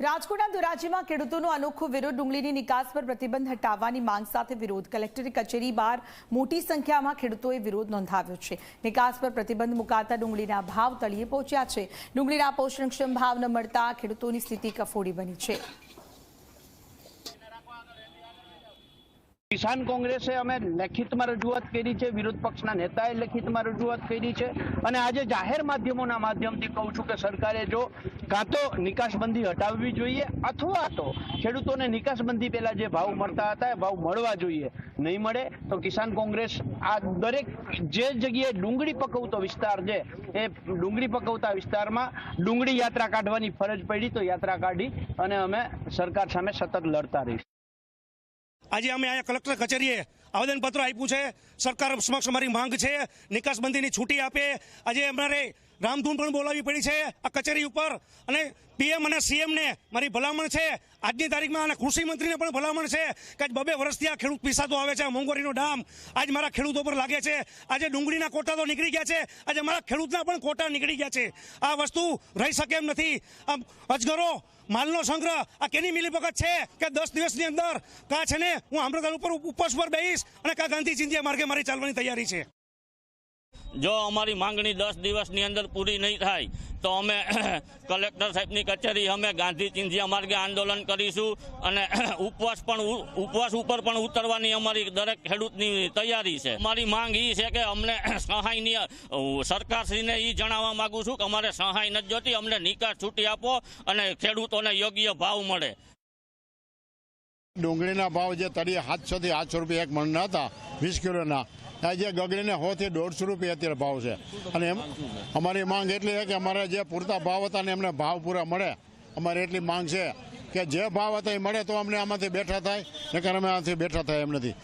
રાજકોટના ધોરાજીમાં ખેડૂતોનો અનોખો વિરોધ ડુંગળીની નિકાસ પર પ્રતિબંધ હટાવવાની માંગ સાથે વિરોધ. કલેક્ટરી કચેરી બહાર મોટી સંખ્યામાં ખેડૂતોએ વિરોધ નોંધાવ્યો છે. નિકાસ પર પ્રતિબંધ મુકાતા ડુંગળીના ભાવ તળિયે પહોંચ્યા છે. ડુંગળીના પોષણક્ષમ ભાવ ન મળતા ખેડૂતોની સ્થિતિ કફોડી બની છે. કિસાન કોંગ્રેસે અમે લેખિતમાં રજૂઆત કરી છે, વિરોધ પક્ષના નેતાએ લેખિતમાં રજૂઆત કરી છે અને આજે જાહેર માધ્યમોના માધ્યમથી કહું છું કે સરકારે જો કાં તો નિકાસબંધી હટાવવી જોઈએ અથવા તો ખેડૂતોને નિકાસબંધી પહેલાં જે ભાવ મળતા હતા એ ભાવ મળવા જોઈએ. નહીં મળે તો કિસાન કોંગ્રેસ આ દરેક જે જગ્યાએ ડુંગળી પકવતો વિસ્તાર છે, એ ડુંગળી પકવતા વિસ્તારમાં ડુંગળી યાત્રા કાઢવાની ફરજ પડી તો યાત્રા કાઢી અને અમે સરકાર સામે સતત લડતા રહીશું. આજે અમે અહીંયા કલેક્ટર કચેરીએ આવેદનપત્ર આપ્યું છે. સરકાર સમક્ષ અમારી માંગ છે. નિકાસબંધીની છૂટી આપે. આજે અમારે રામધૂન પણ બોલાવવી પડી છે આ કચેરી ઉપર. અને પીએમ અને સીએમને મારી ભલામણ છે, આજની તારીખમાં અને કૃષિમંત્રીને પણ ભલામણ છે કે આજ બબે વર્ષથી આ ખેડૂત પીસાતો આવે છે મોંઘવારીનો ડામ. આજ મારા ખેડૂતો પર લાગે છે. આજે ડુંગળીના કોટા તો નીકળી ગયા છે. આજે મારા ખેડૂતના પણ કોટા નીકળી ગયા છે. આ વસ્તુ રહી શકે એમ નથી. આમ અજગરો, માલનો સંગ્રહ, આ કેની મિલીભગત છે કે દસ દિવસની અંદર કા છે ને હું આમ્રતાલ ઉપર ઉપવાસ પર બેહીશ અને કા ગાંધી ચિંધ્યા માર્ગે મારી ચાલવાની તૈયારી છે. જો અમારી માંગણી દસ દિવસની અંદર પૂરી નહીં થાય, તો અમે કલેક્ટર સાહેબની કચેરી, અમે ગાંધી ચિંધિયા માર્ગે આંદોલન કરીશું અને ઉપવાસ પણ ઉપવાસ ઉપર પણ ઉતરવાની અમારી દરેક ખેડૂતની તૈયારી છે. અમારી માંગ એ છે કે અમને સહાયની સરકારશ્રીને એ જણાવવા માગું છું કે અમારે સહાય નથી જોતી અમને નિકાસ છૂટી આપો અને ખેડૂતોને યોગ્ય ભાવ મળે. ડુંગળીના ભાવ જે તળીએ સાતસો થી આઠસો રૂપિયા એક મણના હતા, વીસ કિલોના. આજે ગગડીને હોથી દોઢસો રૂપિયા અત્યારે ભાવ છે. અને એમ, અમારી માંગ એટલી છે કે અમારે જે પૂરતા ભાવ હતા ને એમને ભાવ પૂરા મળે. અમારી એટલી માંગ છે કે જે ભાવ હતા એ મળે તો અમને આમાંથી બેઠા થાય, નકર અમે આમાંથી બેઠા થાય એમ નથી.